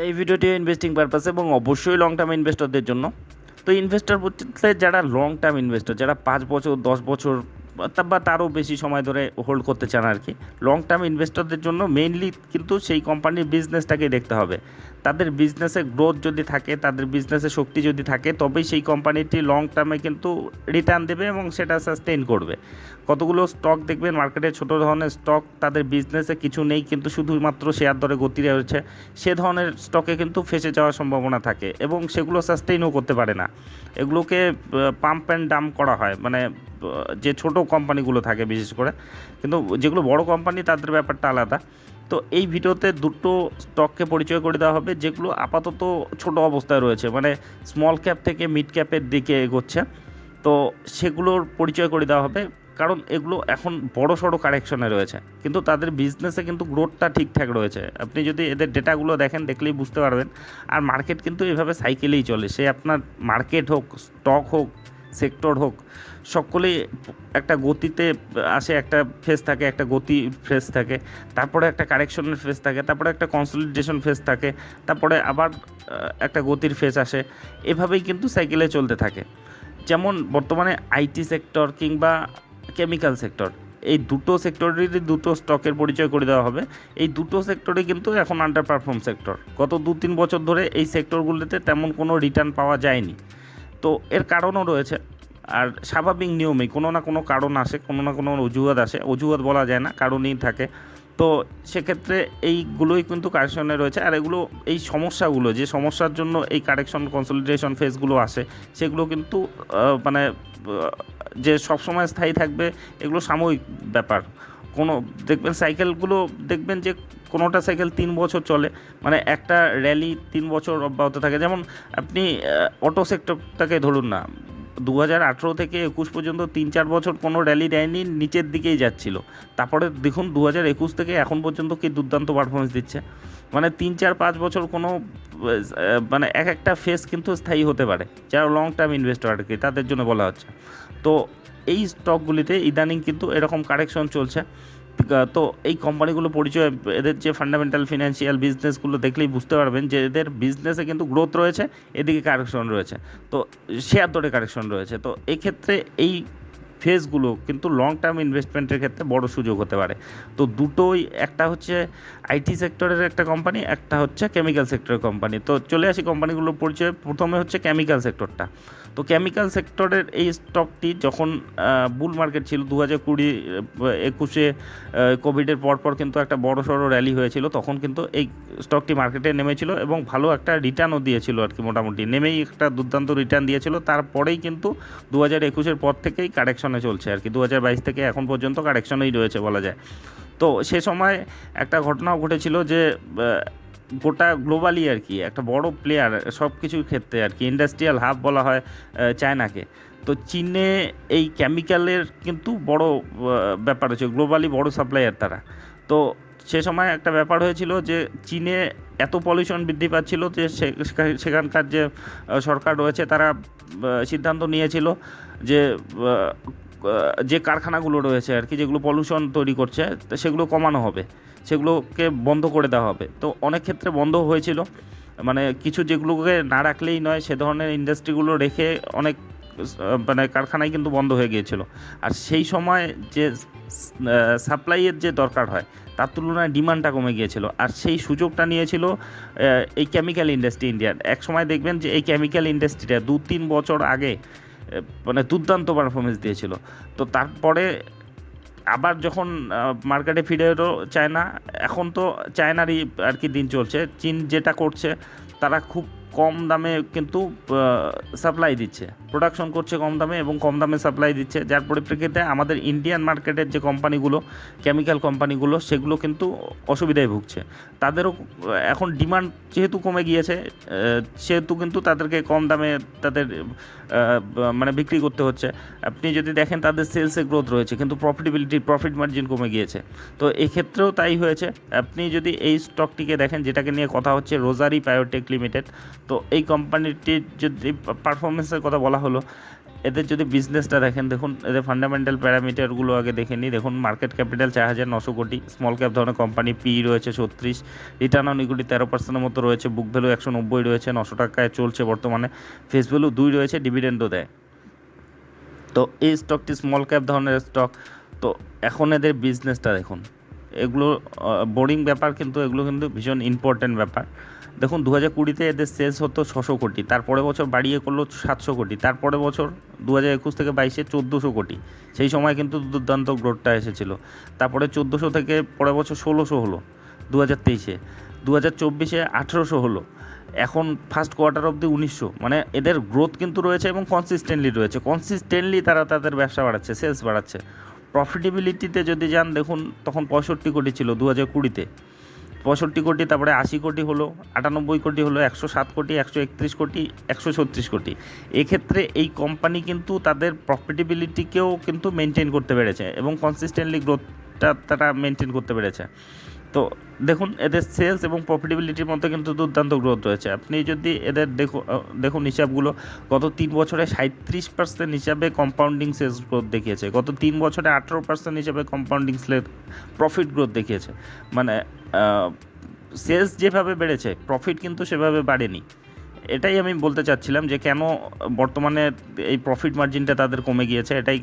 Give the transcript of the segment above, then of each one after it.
এই ভিডিওটি investing purpose এবং অবশ্যই লং টার্ম ইনভেস্টরদের জন্য। তো ইনভেস্টর বলতে যারা লং টার্ম ইনভেস্টর যারা পাঁচ বছর, দশ বছর বা তারও বেশি সময় ধরে হোল্ড করতে চান আর কি লং টার্ম ইনভেস্টরদের জন্য মেইনলি কিন্তু সেই কোম্পানির বিজনেসটাকেই দেখতে হবে। তাদের বিজনেসে গ্রোথ যদি থাকে, তাদের বিজনেসে শক্তি যদি থাকে, তবেই সেই কোম্পানিটি লং টার্মে কিন্তু রিটার্ন দেবে এবং সেটা সাস্টেইন করবে। কতগুলো স্টক দেখবেন মার্কেটে ছোটো ধরনের স্টক তাদের বিজনেসে কিছু নেই, কিন্তু শুধুমাত্র শেয়ার দরে গতি রয়েছে, সে ধরনের স্টকে কিন্তু ফেসে যাওয়ার সম্ভাবনা থাকে এবং সেগুলো সাস্টেইনও করতে পারে না। এগুলোকে পাম্প অ্যান্ড ডাম্প করা হয় মানে যে ছোট কোম্পানিগুলো থাকে বিশেষ করে, কিন্তু যেগুলো বড় কোম্পানি তাদের ব্যাপারটা আলাদা। তো এই ভিডিওতে দুটো স্টককে পরিচয় করে দেওয়া হবে, যেগুলো আপাতত ছোট অবস্থায় রয়েছে মানে স্মল ক্যাপ থেকে মিড ক্যাপের দিকে এগোচ্ছে। তো সেগুলোর পরিচয় করে দেওয়া হবে, কারণ এগুলো এখন বড় সড়ো কারেকশনে রয়েছে। কিন্তু তাদের বিজনেসে কিন্তু গ্রোথটা ঠিকঠাক রয়েছে। আপনি যদি এদের ডেটাগুলো দেখেন, দেখলেই বুঝতে পারবেন। আর মার্কেট কিন্তু এভাবে সাইকেলেই চলে। সে আপনার মার্কেট হোক স্টক হোক সেক্টর হোক সকলেই একটা গতিতে আসে, একটা ফেস থাকে, একটা গতি ফেস থাকে, তারপরে একটা কারেকশনের ফেস থাকে, তারপরে একটা কনসলিডেশন ফেস থাকে, তারপরে আবার একটা গতির ফেস আসে। এভাবেই কিন্তু সাইকেলে চলতে থাকে। যেমন বর্তমানে আইটি সেক্টর কিংবা কেমিক্যাল সেক্টর এই দুটো সেক্টরেরই দুটো স্টকের পরিচয় করে দেওয়া হবে। এই দুটো সেক্টরে কিন্তু এখন আন্ডার পারফর্ম সেক্টর গত দু তিন বছর ধরে এই সেক্টরগুলোতে তেমন কোনো রিটার্ন পাওয়া যায়নি। তো এর কারণও রয়েছে। আর স্বাভাবিক নিয়মেই কোনো না কোনো কারণ আসে, কোনো না কোনো অজুহাত আসে। অজুহাত বলা যায় না, কারণই থাকে। তো সেক্ষেত্রে এইগুলোই কিন্তু কারেকশনে রয়েছে। আর এগুলো, এই সমস্যাগুলো, যে সমস্যার জন্য এই কারেকশন কনসলিডেশন ফেজগুলো আসে, সেগুলো কিন্তু মানে যে সবসময় স্থায়ী থাকবে, এগুলো সাময়িক ব্যাপার। কোনো, দেখবেন সাইকেলগুলো দেখবেন যে কোনোটা সাইকেল তিন বছর চলে মানে একটা র্যালি তিন বছর অব্যাহত থাকে। যেমন আপনি অটো সেক্টরটাকে ধরুন না দু হাজার আঠেরো থেকে একুশ পর্যন্ত তিন চার বছর কোনো র্যালি দেয়নি, নিচের দিকেই যাচ্ছিল। তারপরে দেখুন দু একুশ থেকে এখন পর্যন্ত কি দুর্দান্ত পারফরমেন্স দিচ্ছে। মানে তিন চার পাঁচ বছর কোনো মানে এক একটা ফেস কিন্তু স্থায়ী হতে পারে, যারা লং টার্ম ইনভেস্টর আর কি, তাদের জন্য বলা হচ্ছে। তো এই স্টকগুলিতে ইদানিং কিন্তু এরকম কারেকশন চলছে। তো এই কোম্পানিগুলো পরিচয়, এদের যে ফান্ডামেন্টাল ফিনান্সিয়াল বিজনেসগুলো দেখলেই বুঝতে পারবেন যে এদের বিজনেসে কিন্তু গ্রোথ রয়েছে, এদিকে কারেকশন রয়েছে। তো শেয়ার দরে কারেকশন রয়েছে। তো এক্ষেত্রে ক্ষেত্রে এই ফেজগুলো কিন্তু লং টার্ম ইনভেস্টমেন্টের ক্ষেত্রে বড় সুযোগ হতে পারে। তো দুটোই, একটা হচ্ছে আইটি সেক্টরের একটা কোম্পানি একটা হচ্ছে কেমিক্যাল সেক্টরের কোম্পানি তো চলে আসি কোম্পানিগুলোর পরিচয়। প্রথমে হচ্ছে কেমিক্যাল সেক্টরটা তো কেমিক্যাল সেক্টরের এই স্টকটি যখন বুল মার্কেট ছিল দু হাজার কুড়ি একুশে কোভিডের পরপর কিন্তু একটা বড় সড়ো র্যালি হয়েছিল। তখন কিন্তু এই স্টকটি মার্কেটে নেমেছিল এবং ভালো একটা রিটার্নও দিয়েছিল আর কি মোটামুটি। নেমেই একটা দুর্দান্ত রিটার্ন দিয়েছিল। তারপরেই কিন্তু দু হাজার একুশের পর থেকেই কারেকশনে চলছে আর কি। দু হাজার বাইশ থেকে এখন পর্যন্ত কারেকশনেই রয়েছে বলা যায়। তো সে সময় একটা ঘটনাও ঘটেছিল যে গোটা গ্লোবালি আর কি, একটা বড় প্লেয়ার সব কিছুর ক্ষেত্রে আর কি ইন্ডাস্ট্রিয়াল হাব বলা হয় চায়নাকে। তো চীনে এই কেমিক্যালের কিন্তু বড় ব্যাপার হচ্ছে গ্লোবালি বড় সাপ্লায়ার তারা। তো সে সময় একটা ব্যাপার হয়েছিল যে চীনে এত পলিউশন বৃদ্ধি পাচ্ছিল যে সেখানকার যে সরকার রয়েছে তারা সিদ্ধান্ত নিয়েছিল যে যে কারখানাগুলো রয়েছে আর কি, যেগুলো পলিউশন তৈরি করছে, তো সেগুলো কমানো হবে, সেগুলোকে বন্ধ করে দেওয়া হবে। তো অনেক ক্ষেত্রে বন্ধ হয়েছিল মানে কিছু যেগুলোকে না রাখলেই নয়, সে ধরনের ইন্ডাস্ট্রিগুলো রেখে অনেক মানে কারখানায় কিন্তু বন্ধ হয়ে গিয়েছিল। আর সেই সময় যে সাপ্লাইয়ের যে দরকার হয় তার তুলনায় ডিমান্ডটা কমে গিয়েছিল। আর সেই সুযোগটা নিয়েছিল এই কেমিক্যাল ইন্ডাস্ট্রি ইন্ডিয়ার এক সময় দেখবেন যে এই কেমিক্যাল ইন্ডাস্ট্রিটা দু তিন বছর আগে মানে দুর্দান্ত পারফরমেন্স দিয়েছিল। তো তারপরে আবার যখন মার্কেটে ফিরে এলো চায়না, এখন তো চায়নারই আর কি দিন চলছে। চীন যেটা করছে, তারা খুব কম দামে কিন্তু সাপ্লাই দিচ্ছে। প্রোডাকশন করছে কম দামে এবং কম দামে সাপ্লাই দিচ্ছে। যার পরিপ্রেক্ষিতে আমাদের ইন্ডিয়ান মার্কেটের যে কোম্পানিগুলো কেমিক্যাল কোম্পানিগুলো সেগুলো কিন্তু অসুবিধায় ভুগছে। তাদেরও, এখন ডিমান্ড যেহেতু কমে গিয়েছে সেহেতু কিন্তু তাদেরকে কম দামে তাদের মানে বিক্রি করতে হচ্ছে। আপনি যদি দেখেন, তাদের সেলসে গ্রোথ রয়েছে, কিন্তু প্রফিটেবিলিটি প্রফিট মার্জিন কমে গিয়েছে। তো এক্ষেত্রেও তাই হয়েছে। আপনি যদি এই স্টকটিকে দেখেন, যেটাকে নিয়ে কথা হচ্ছে রোজারি বায়োটেক লিমিটেড তো এই কোম্পানিটির যদি পারফরমেন্সের কথা বলা হলো, এদের যদি বিজনেসটা দেখেন, দেখুন, এদের ফান্ডামেন্টাল প্যারামিটারগুলো আগে দেখে নিই। দেখুন মার্কেট ক্যাপিটাল চার হাজার নশো কোটি স্মল ক্যাপ ধরনের কোম্পানি পি রয়েছে ছত্রিশ রিটার্ন অন ইকুইটি তেরো পার্সেন্টের মতো রয়েছে বুক ভ্যালু একশো নব্বই রয়েছে, নশো টাকায় চলছে বর্তমানে। ফেস ভ্যালু দুই রয়েছে ডিভিডেন্ডও দেয়। তো এই স্টকটি স্মল ক্যাপ ধরনের স্টক তো এখন এদের বিজনেসটা দেখুন। এগুলো বোরিং ব্যাপার কিন্তু এগুলো কিন্তু ভীষণ ইম্পর্ট্যান্ট ব্যাপার। দেখুন দু হাজার কুড়িতে এদের সেলস হতো ছশো কোটি, তারপরে বছর বাড়িয়ে করল সাতশো কোটি, তারপরে বছর দু হাজার একুশ থেকে বাইশে চোদ্দোশো কোটি। সেই সময় কিন্তু দুর্দান্ত গ্রোথটা এসেছিল। তারপরে চোদ্দোশো থেকে পরের বছর ষোলোশো হলো দু হাজার তেইশে। দু হাজার চব্বিশে আঠেরোশো হলো, এখন ফার্স্ট কোয়ার্টার অবধি উনিশশো। মানে এদের গ্রোথ কিন্তু রয়েছে এবং কনসিস্টেন্টলি রয়েছে। কনসিস্টেন্টলি তারা তাদের ব্যবসা বাড়াচ্ছে সেলস বাড়াচ্ছে। প্রফিটেবিলিটিতে যদি যান, দেখুন, তখন পঁয়ষট্টি কোটি ছিল দু হাজার কুড়িতে। পঁয়ষট্টি কোটি, তারপরে আশি কোটি হলো, আটানব্বই কোটি হলো, একশো সাত কোটি, একশো একত্রিশ কোটি, একশো ছত্রিশ কোটি। এক্ষেত্রে এই কোম্পানি কিন্তু তাদের প্রফিটেবিলিটিকেও কিন্তু মেনটেন করতে পেরেছে এবং কনসিস্টেন্টলি গ্রোথটা তারা মেনটেন করতে পেরেছে। তো দেখুন, এদের সেলস এবং প্রফিটেবিলিটির মধ্যে কিন্তু দুর্দান্ত গ্রোথ রয়েছে। আপনি যদি এদের দেখুন দেখুন হিসাবগুলো, গত তিন বছরে সাঁত্রিশ পার্সেন্ট হিসাবে কম্পাউন্ডিং সেলস গ্রোথ দেখিয়েছে। গত তিন বছরে আঠেরো পার্সেন্ট হিসাবে কম্পাউন্ডিং প্রফিট গ্রোথ দেখিয়েছে। মানে সেলস যেভাবে বেড়েছে প্রফিট কিন্তু সেভাবে বাড়েনি। এটাই আমি বলতে চাচ্ছিলাম যে কেন বর্তমানে এই প্রফিট মার্জিনটা তাদের কমে গিয়েছে, এটাই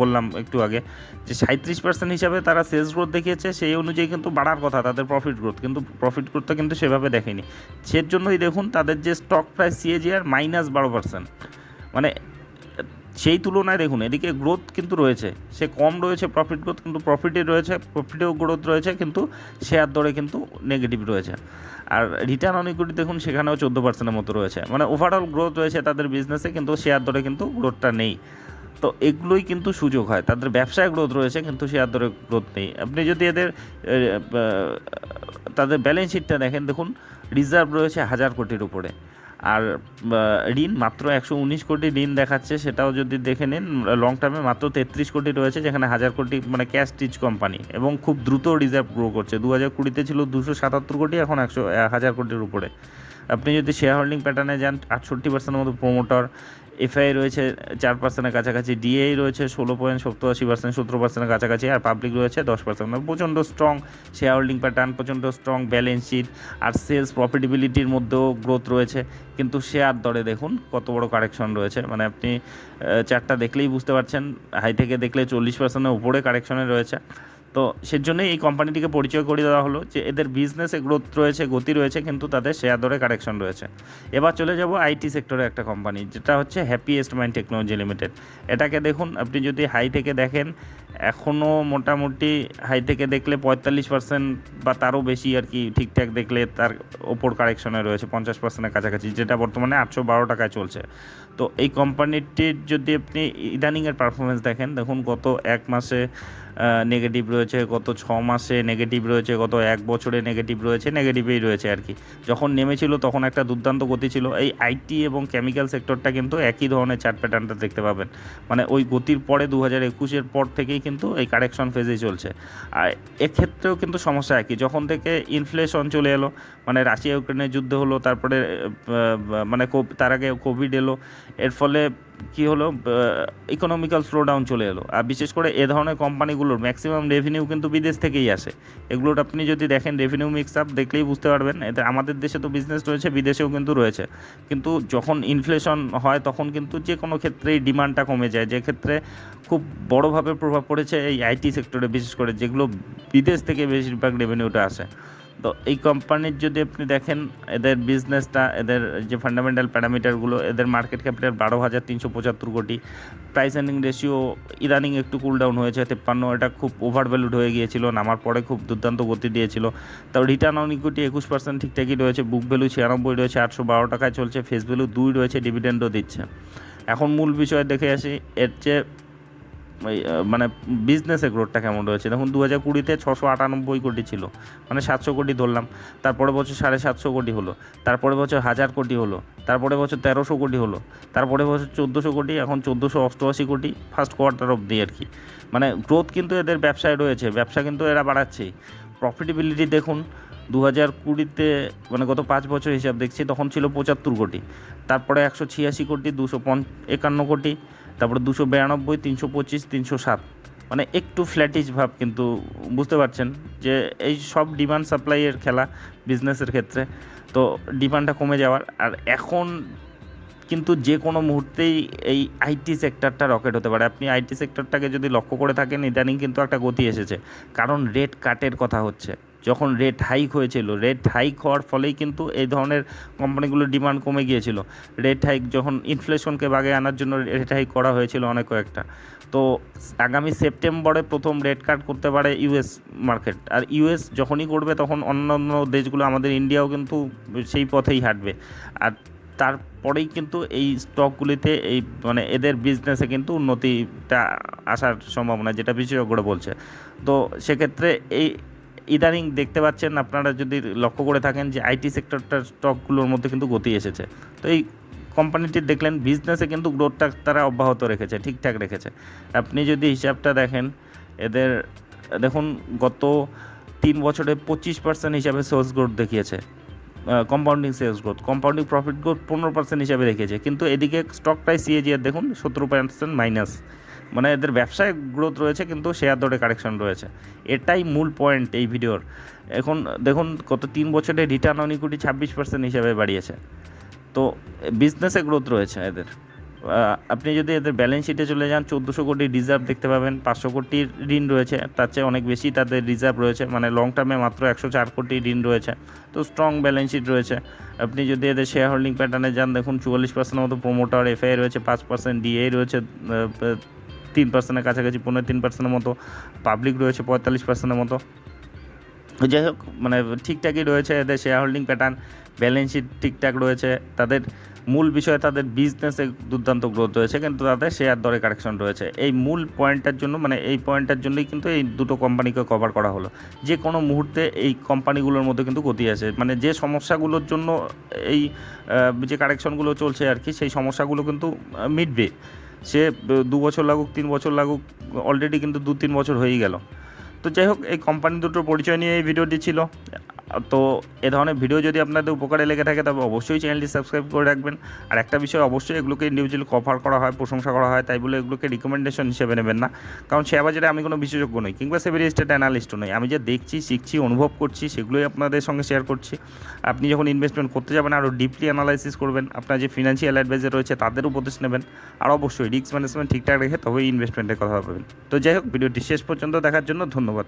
বললাম একটু আগে। যে সাঁত্রিশ পার্সেন্ট হিসাবে তারা সেলস গ্রোথ দেখিয়েছে, সেই অনুযায়ী কিন্তু বাড়ার কথা তাদের প্রফিট গ্রোথ কিন্তু প্রফিট গ্রোথটা কিন্তু সেভাবে দেখেনি। সের জন্যই দেখুন তাদের যে স্টক প্রাইস সিএজিআর মাইনাস বারো পার্সেন্ট মানে সেই তুলনায় দেখুন, এদিকে গ্রোথ কিন্তু রয়েছে। সে কম রয়েছে প্রফিট গ্রোথ কিন্তু প্রফিটে রয়েছে প্রফিটেও গ্রোথ রয়েছে, কিন্তু শেয়ার দরে কিন্তু নেগেটিভ রয়েছে। আর রিটার্ন অন ইকুইটি দেখুন, সেখানেও চোদ্দ পার্সেন্টের মতো রয়েছে। মানে ওভারঅল গ্রোথ রয়েছে তাদের বিজনেসে কিন্তু শেয়ার দরে কিন্তু গ্রোথটা নেই। তো এগুলোই কিন্তু সুযোগ হয়। তাদের ব্যবসায় গ্রোথ রয়েছে, কিন্তু শেয়ার দরে গ্রোথ নেই। আপনি যদি এদের তাদের ব্যালেন্স শিটটা দেখেন, দেখুন রিজার্ভ রয়েছে হাজার কোটির উপরে। আর ঋণ, মাত্র একশো উনিশ কোটি ঋণ দেখাচ্ছে, সেটাও যদি দেখে নিন লং টার্মে মাত্র তেত্রিশ কোটি রয়েছে, যেখানে হাজার কোটি মানে ক্যাশ টিচ কোম্পানি এবং খুব দ্রুত রিজার্ভ গ্রো করছে। দু হাজার কুড়িতে ছিল দুশো সাতাত্তর কোটি, এখন একশো হাজার কোটির উপরে। আপনি যদি শেয়ার হোল্ডিং প্যাটার্নে যান, আটষট্টি পার্সেন্টের মতো প্রোমোটার এফআই রয়েছে চার পার্সেন্টের কাছাকাছি, ডিএই রয়েছে ষোলো পয়েন্ট সত্তর আশি পার্সেন্ট সতেরো পার্সেন্টের কাছাকাছি, আর পাবলিক রয়েছে দশ পার্সেন্ট। মানে প্রচণ্ড স্ট্রং শেয়ার হোল্ডিং প্যাটার্ন প্রচণ্ড স্ট্রং ব্যালেন্স শিট আর সেলস প্রফিটেবিলিটির মধ্যেও গ্রোথ রয়েছে। কিন্তু শেয়ার দরে দেখুন কত বড় কারেকশন রয়েছে। মানে আপনি চারটা দেখলেই বুঝতে পারছেন হাই থেকে দেখলে চল্লিশ পার্সেন্টের উপরে কারেকশনে রয়েছে। তো সেজন্যই এই কোম্পানিটিকে পরিচয় করিয়ে দেওয়া হলো যে এদের বিজনেসে গ্রোথ রয়েছে, গতি রয়েছে, কিন্তু তাদের শেয়ার দরে কারেকশন রয়েছে। এবার চলে যাব আইটি সেক্টরে একটা কোম্পানি যেটা হচ্ছে হ্যাপিয়েস্ট মাইন্ড টেকনোলজি লিমিটেড এটাকে দেখুন, আপনি যদি হাই থেকে দেখেন এখনও মোটামুটি হাই থেকে দেখলে পঁয়তাল্লিশ পার্সেন্ট বা তারও বেশি আর কি ঠিকঠাক দেখলে তার ওপর কারেকশনে রয়েছে, পঞ্চাশ পার্সেন্টের কাছাকাছি, যেটা বর্তমানে আটশো বারো টাকায় চলছে। তো এই কোম্পানিটির যদি আপনি ইদানিংয়ের পারফরমেন্স দেখেন, দেখুন গত এক মাসে নেগেটিভ রয়েছে, গত ছ মাসে নেগেটিভ রয়েছে, গত এক বছরে নেগেটিভ রয়েছে নেগেটিভেই রয়েছে আর কি। যখন নেমেছিল তখন একটা দুর্দান্ত গতি ছিল। এই আইটি এবং কেমিক্যাল সেক্টরটা কিন্তু একই ধরনের চার্ট প্যাটার্নটা দেখতে পাবেন। মানে ওই গতির পরে দু হাজার একুশের পর থেকেই কিন্তু এই কারেকশন ফেজেই চলছে। আর এক্ষেত্রেও কিন্তু সমস্যা একই। যখন থেকে ইনফ্লেশন চলে এলো মানে রাশিয়া ইউক্রেনের যুদ্ধ হলো, তারপরে মানে তার আগে কোভিড এলো। এর ফলে কি হলো ইকোনমিক্যাল স্লোডাউন চলে এলো। আর বিশেষ করে এ ধরনের কোম্পানিগুলোর ম্যাক্সিমাম রেভিনিউ কিন্তু বিদেশ থেকেই আসে। এগুলোর আপনি যদি দেখেন রেভিনিউ মিক্স আপ দেখলেই বুঝতে পারবেন। এতে আমাদের দেশে তো বিজনেস রয়েছে, বিদেশেও কিন্তু রয়েছে। কিন্তু যখন ইনফ্লেশন হয়, তখন কিন্তু যে কোনো ক্ষেত্রেই ডিমান্ডটা কমে যায়। যে ক্ষেত্রে খুব বড়োভাবে প্রভাব পড়েছে এই আইটি সেক্টরে বিশেষ করে যেগুলো বিদেশ থেকে বেশিরভাগ রেভিনিউটা আসে। তো এই কোম্পানির যদি আপনি দেখেন, এদের বিজনেসটা এদের যে ফান্ডামেন্টাল প্যারামিটারগুলো এদের মার্কেট ক্যাপিটাল বারো হাজার তিনশো পঁচাত্তর কোটি। প্রাইস এর্নিং রেশিও ইদানিং একটু কুল ডাউন হয়েছে, তেপ্পান্ন। এটা খুব ওভার ভ্যালুড হয়ে গিয়েছিল, নামার পরে খুব দুর্দান্ত গতি দিয়েছিল। তাও রিটার্ন অন ইকুইটি একুশ পার্সেন্ট ঠিকঠাকই রয়েছে বুক ভ্যালু ছিয়ানব্বই রয়েছে, আটশো বারো টাকায় চলছে ফেস ভ্যালু দুই রয়েছে ডিভিডেন্ডও দিচ্ছে। এখন মূল বিষয় দেখে আসি, এর চেয়ে মানে বিজনেসের গ্রোথটা কেমন রয়েছে? দেখুন দু হাজার কুড়িতে ছশো আটানব্বই কোটি ছিল মানে সাতশো কোটি ধরলাম। তারপরে বছর সাড়ে সাতশো কোটি হলো তারপরে বছর হাজার কোটি হলো তারপরে বছর তেরোশো কোটি হলো তারপরে বছর চোদ্দোশো কোটি, এখন চোদ্দোশো অষ্টআশি কোটি ফার্স্ট কোয়ার্টার অবধি আর কি। মানে গ্রোথ কিন্তু এদের ব্যবসায় রয়েছে, ব্যবসা কিন্তু এরা বাড়াচ্ছেই প্রফিটেবিলিটি দেখুন দু হাজার কুড়িতে মানে গত পাঁচ বছর হিসাব দেখছি, তখন ছিল পঁচাত্তর কোটি, তারপরে একশো ছিয়াশি কোটি, দুশো পঞ্চ একান্ন কোটি তারপরে দুশো বিরানব্বই, তিনশো পঁচিশ, তিনশো সাত। মানে একটু ফ্ল্যাটিশ ভাব কিন্তু বুঝতে পারছেন যে এই সব ডিমান্ড সাপ্লাইয়ের খেলা বিজনেসের ক্ষেত্রে। তো ডিমান্ডটা কমে যাওয়ার। আর এখন কিন্তু যে কোনো মুহূর্তেই এই আইটি সেক্টরটা রকেট হতে পারে। আপনি আইটি সেক্টরটাকে যদি লক্ষ্য করে থাকেন, ইদানিং কিন্তু একটা গতি এসেছে। কারণ রেট কাটের কথা হচ্ছে। যখন রেট হাইক হয়েছিল রেট হাইক হওয়ার ফলেই কিন্তু এই ধরনের কোম্পানিগুলোর ডিমান্ড কমে গিয়েছিল। রেট হাইক যখন ইনফ্লেশনকে বাগে আনার জন্য রেট হাইক করা হয়েছিল অনেক কয়েকটা। তো আগামী সেপ্টেম্বরে প্রথম রেট কাট করতে পারে ইউএস মার্কেট আর ইউএস যখনই করবে তখন অন্যান্য দেশগুলো, আমাদের ইন্ডিয়াও কিন্তু সেই পথেই হাঁটবে। আর তারপরেই কিন্তু এই স্টকগুলিতে এই মানে এদের বিজনেসে কিন্তু উন্নতিটা আসার সম্ভাবনা, যেটা বিশেষজ্ঞরা বলছে। তো সেক্ষেত্রে এই ইদানিং দেখতে পাচ্ছেন আপনারা যদি লক্ষ্য করে থাকেন যে আইটি সেক্টরটার স্টকগুলোর মধ্যে কিন্তু গতি এসেছে। তো এই কোম্পানিটি দেখলেন বিজনেসে কিন্তু গ্রোথটা তারা অব্যাহত রেখেছে, ঠিকঠাক রেখেছে। আপনি যদি হিসাবটা দেখেন, এদের, দেখুন গত তিন বছরে পঁচিশ পার্সেন্ট হিসাবে সেলস গ্রোথ দেখিয়েছে compounding sales growth compounding profit growth পনেরো পার্সেন্ট হিসাবে রেখেছে কিন্তু এদিকে স্টক প্রাইস সিএজিআর দেখুন সতেরো পার্সেন্ট মাইনাস মানে এদের ব্যবসায় গ্রোথ রয়েছে, কিন্তু শেয়ার দরে কারেকশন রয়েছে। এটাই মূল পয়েন্ট এই ভিডিওর এখন দেখুন, গত তিন বছরে রিটার্ন অন ইকুইটি ছাব্বিশ পার্সেন্ট হিসাবে বাড়িয়েছে। তো বিজনেসে গ্রোথ রয়েছে এদের। আপনি যদি এদের ব্যালেন্স শিটে চলে যান, চোদ্দোশো কোটি রিজার্ভ দেখতে পাবেন, পাঁচশো কোটি ঋণ রয়েছে, তার চেয়ে অনেক বেশি তাদের রিজার্ভ রয়েছে মানে লং টার্মে মাত্র একশো চার কোটি ঋণ রয়েছে। তো স্ট্রং ব্যালেন্স শিট রয়েছে। আপনি যদি এদের শেয়ার হোল্ডিং প্যাটার্নে যান, দেখুন চুয়াল্লিশ পার্সেন্ট মতো প্রোমোটার এফআই রয়েছে, পাঁচ পার্সেন্ট ডিএ রয়েছে তিন পার্সেন্টের কাছাকাছি, পনেরো তিন পার্সেন্টের মতো পাবলিক রয়েছে পঁয়তাল্লিশ পার্সেন্টের মতো। যাই হোক মানে ঠিকঠাকই রয়েছে এদের share holding pattern balance sheet ঠিকঠাক রয়েছে। তাদের মূল বিষয় তাদের বিজনেসে দুর্দান্ত গ্রোথ রয়েছে, কিন্তু তাদের শেয়ার দরে কারেকশন রয়েছে। এই মূল পয়েন্টটার জন্য মানে এই পয়েন্টটার জন্যই কিন্তু এই দুটো কোম্পানিকে কভার করা হলো। যে কোনো মুহূর্তে এই কোম্পানিগুলোর মধ্যে কিন্তু গতি আছে। মানে যে সমস্যাগুলোর জন্য এই যে কারেকশনগুলো চলছে আর কি, সেই সমস্যাগুলো কিন্তু মিটবে। সে দু বছর লাগুক, তিন বছর লাগুক অলরেডি কিন্তু দু তিন বছর হয়েই গেল। তো যাই হোক, এই কোম্পানি দুটোর পরিচয় নিয়ে এই ভিডিওটি ছিল। তো এ ধরনের ভিডিও যদি আপনাদের উপকারে লেগে থাকে, তবে অবশ্যই চ্যানেলটি সাবস্ক্রাইব করে রাখবেন। আর একটা বিষয় অবশ্যই এগুলোকে ইন্ডিভিজুয়ালি কভার করা হয়, প্রশংসা করা হয়, তাই বলে এগুলোকে রিকমেন্ডেশন হিসেবে নেবেন না। কারণ শেয়ার বাজারে আমি কোনো বিশেষজ্ঞ নই, কিংবা সেভেরি স্টেট অ্যানালিস্টও নই। আমি যে দেখছি, শিখছি, অনুভব করছি, সেগুলোই আপনাদের সঙ্গে শেয়ার করছি। আপনি যখন ইনভেস্টমেন্ট করতে যাবেন আরও ডিপলি অ্যানালাইসিস করবেন, আপনার যে ফিনান্সিয়াল অ্যাডভাইজার রয়েছে, তাদের উপদেশ নেবেন। আর অবশ্যই রিস্ক ম্যানেজমেন্ট ঠিকঠাক রেখে তবেই ইনভেস্টমেন্টের কথা ভাববেন। তো যাই হোক ভিডিওটি শেষ পর্যন্ত দেখার জন্য ধন্যবাদ।